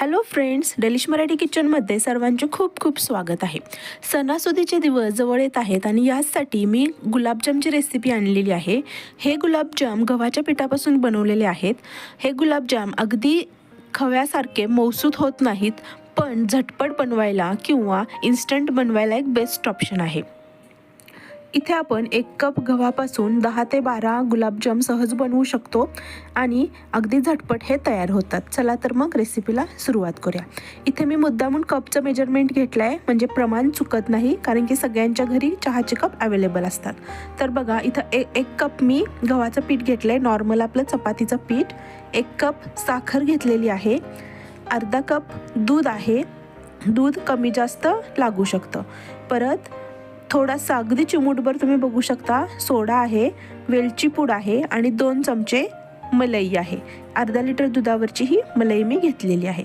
Hello friends delish Marathi किचनमध्ये सर्वांचे खूप खूप स्वागत आहे. सणासुदीचे दिवस जवळ येत आहेत आणि यासाठी मी गुलाबजामची रेसिपी आणलेली आहे. हे गुलाबजाम गव्हाच्या पिठापासून बनवलेले आहेत. हे गुलाबजाम अगदी खव्यासारखे मौसूद होत नाहीत पण झटपट बनवायला किंवा इन्स्टंट बनवायला एक बेस्ट ऑप्शन आहे. इथे आपण एक कप गव्हापासून दहा ते बारा गुलाबजाम सहज बनवू शकतो आणि अगदी झटपट हे तयार होतात. चला तर मग रेसिपीला सुरुवात करूया. इथे मी मुद्दामून कपचं मेजरमेंट घेतलं आहे म्हणजे प्रमाण चुकत नाही कारण की सगळ्यांच्या घरी चहाचे कप अवेलेबल असतात. तर बघा इथं ए एक कप मी गव्हाचं पीठ घेतलं आहे नॉर्मल आपलं चपातीचं पीठ. एक कप साखर घेतलेली आहे. अर्धा कप दूध आहे. दूध कमी जास्त लागू शकतं. परत थोडासा अगदी चिमूटभर तुम्ही बघू शकता सोडा आहे वेलची पूड आहे आणि दोन चमचे मलई आहे. अर्धा लिटर दुधावरची ही मलई मी घेतलेली आहे.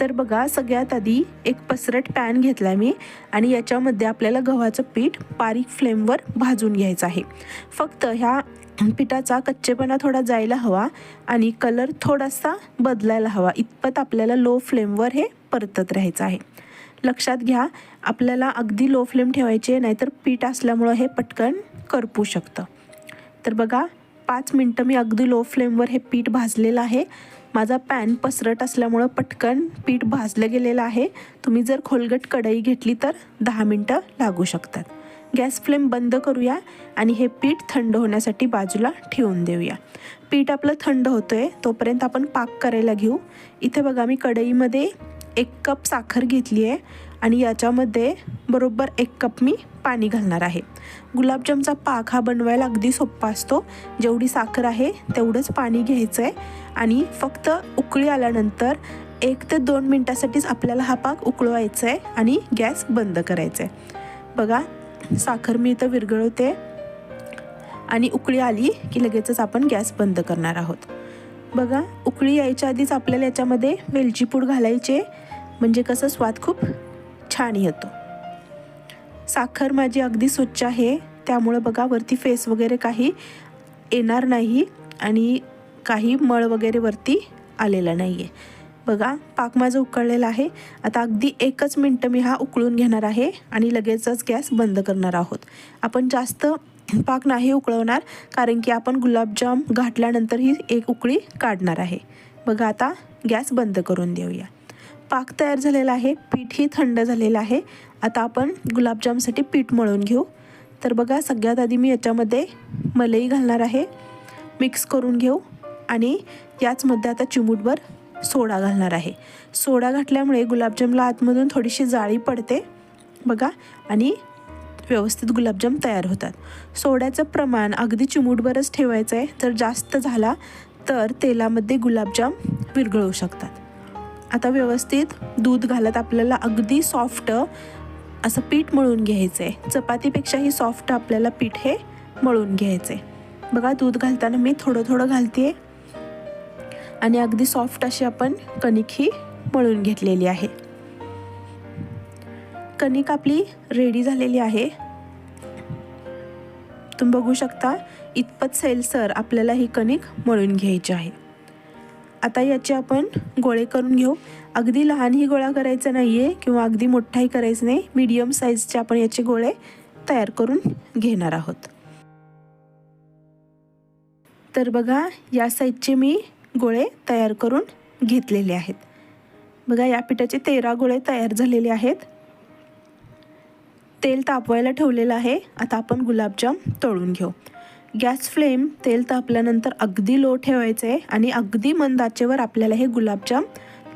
तर बघा सगळ्यात आधी एक पसरट पॅन घेतला मी आणि याच्यामध्ये आपल्याला गव्हाचं पीठ बारीक फ्लेमवर भाजून घ्यायचं आहे. फक्त ह्या पिठाचा कच्चेपणा थोडा जायला हवा आणि कलर थोडासा बदलायला हवा. इतपत आपल्याला लो फ्लेमवर हे परतत राहायचं आहे. लक्षात घ्या आपल्याला अगदी लो फ्लेम ठेवायचे नाहीतर पीठ असल्यामुळं हे पटकन करपू शकतं. तर बघा पाच मिनटं मी अगदी लो फ्लेमवर हे पीठ भाजलेलं आहे. माझा पॅन पसरट असल्यामुळं पटकन पीठ भाजलं गेलेलं आहे. तुम्ही जर खोलगट कढई घेतली तर दहा मिनटं लागू शकतात. गॅस फ्लेम बंद करूया आणि हे पीठ थंड होण्यासाठी बाजूला ठेवून देऊया. पीठ आपलं थंड होतं आहे तोपर्यंत आपण पाक करायला घेऊ. इथे बघा मी कढईमध्ये एक कप साखर घेतली आहे आणि याच्यामध्ये बरोबर एक कप मी पाणी घालणार आहे. गुलाबजामचा पाक हा बनवायला अगदी सोप्पा असतो. जेवढी साखर आहे तेवढंच पाणी घ्यायचं आहे आणि फक्त उकळी आल्यानंतर एक ते दोन मिनटासाठीच आपल्याला हा पाक उकळवायचा आहे आणि गॅस बंद करायचा आहे बघा साखर मी इथं विरघळवते. आणि उकळी आली की लगेचच आपण गॅस बंद करणार आहोत. बघा उकळी यायच्या आधीच आपल्याला याच्यामध्ये वेलची पूड घालायचे म्हणजे कसं स्वाद खूप छान येतो. साखर माझी अगदी स्वच्छ आहे. त्यामुळं बघा वरती फेस वगैरे काही येणार नाही आणि काही मळ वगैरे वरती आलेला नाही आहे बघा पाक माझं उकळलेला आहे. आता अगदी एकच मिनटं मी हा उकळून घेणार आहे आणि लगेचच गॅस बंद करणार आहोत. आपण जास्त पाक नाही उकळवणार कारण की आपण गुलाबजाम घाटल्यानंतर ही एक उकळी काढणार आहे. बघा आता गॅस बंद करून देऊया. पाक तयार झालेला आहे पीठही थंड झालेलं आहे. आता आपण गुलाबजामसाठी पीठ मळून घेऊ. तर बघा सगळ्यात आधी मी याच्यामध्ये मलई घालणार आहे. मिक्स करून घेऊ आणि याचमध्ये आता चिमूटभर सोडा घालणार आहे. सोडा घातल्यामुळे गुलाबजामला आतमधून थोडीशी जाळी पडते बघा आणि व्यवस्थित गुलाबजाम तयार होतात. सोड्याचं प्रमाण अगदी चिमूटभरच ठेवायचं आहे जर जास्त झाला तर तेलामध्ये गुलाबजाम विरघळू शकतात. आता व्यवस्थित दूध घालत आपल्याला अगदी सॉफ्ट असं पीठ मळून घ्यायचं आहे चपातीपेक्षाही सॉफ्ट आपल्याला पीठ हे मळून घ्यायचं आहे बघा दूध घालताना मी थोडं थोडं घालते आहे आणि अगदी सॉफ्ट अशी आपण कणिक ही मळून घेतलेली आहे. कणिक आपली रेडी झालेली आहे. तुम्ही बघू शकता इतपत सैलसर आपल्याला ही कणिक मळून घ्यायची आहे. आता याचे आपण गोळे करून घेऊ. अगदी लहानही गोळा करायचा नाही आहे किंवा अगदी मोठाही करायचं नाही. मीडियम साईजचे आपण याचे गोळे तयार करून घेणार आहोत. तर बघा या साईजचे मी गोळे तयार करून घेतलेले आहेत. बघा या पिठाचे तेरा गोळे तयार झालेले आहेत. तेल तापवायला ठेवलेलं आहे. आता आपण गुलाबजाम तळून घेऊ. गॅस फ्लेम तेल तापल्यानंतर अगदी लो ठेवायचं आहे आणि अगदी मंद आचेवर आपल्याला हे गुलाबजाम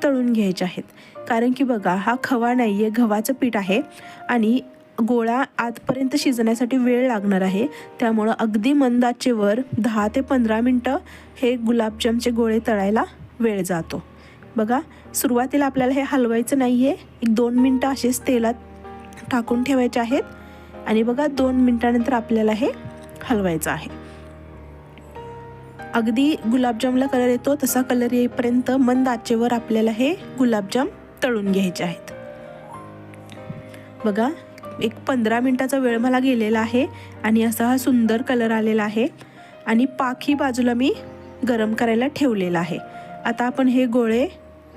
तळून घ्यायचे आहेत. कारण की बघा हा खवा नाही आहे गव्हाचं पीठ आहे आणि गोळा आतपर्यंत शिजण्यासाठी वेळ लागणार आहे. त्यामुळं अगदी मंद आचेवर दहा ते पंधरा मिनटं हे गुलाबजामचे गोळे तळायला वेळ जातो. बघा सुरुवातीला आपल्याला हे हलवायचं नाही आहे एक दोन मिनटं असेच तेलात टाकून ठेवायचे आहेत. आणि बघा दोन मिनटानंतर आपल्याला हे हलवायचं आहे. अगदी गुलाबजामला कलर येतो तसा कलर येईपर्यंत मंद आचेवर आपल्याला हे गुलाबजाम तळून घ्यायचे आहेत. बघा एक पंधरा मिनटाचा वेळ मला गेलेला आहे आणि असा हा सुंदर कलर आलेला आहे. आणि पाखी बाजूला मी गरम करायला ठेवलेला आहे. आता आपण हे गोळे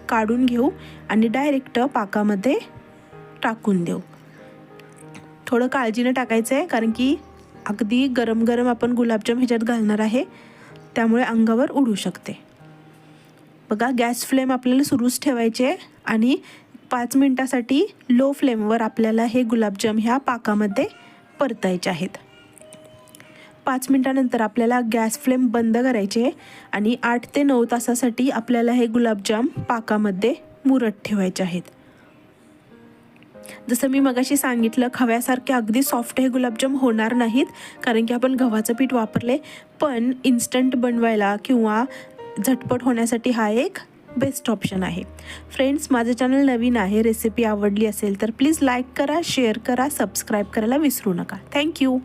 काढून घेऊ आणि डायरेक्ट पाकामध्ये टाकून देऊ. थोडं काळजीनं टाकायचं आहे कारण की अगदी गरम गरम आपण गुलाबजाम ह्याच्यात घालणार आहे. त्यामुळे अंगावर उडू शकते. बघा गॅस फ्लेम आपल्याला सुरूच ठेवायचे आणि पाच मिनटासाठी लो फ्लेमवर आपल्याला हे गुलाबजाम ह्या पाकामध्ये परतायचे आहेत. पाच मिनटानंतर आपल्याला गॅस फ्लेम बंद करायचे आहे आणि आठ ते नऊ तासासाठी आपल्याला हे गुलाबजाम पाकामध्ये मुरत ठेवायचे आहेत. जसं मी मगाशी सांगितलं खव्यासारखे अगदी सॉफ्ट हे गुलाबजाम होणार नाहीत कारण की आपण गव्हाचं पीठ वापरले पण इन्स्टंट बनवायला किंवा झटपट होण्यासाठी हा एक बेस्ट ऑप्शन आहे. फ्रेंड्स माझं चॅनल नवीन आहे रेसिपी आवडली असेल तर प्लीज लाईक करा शेअर करा सबस्क्राईब करायला विसरू नका. थँक्यू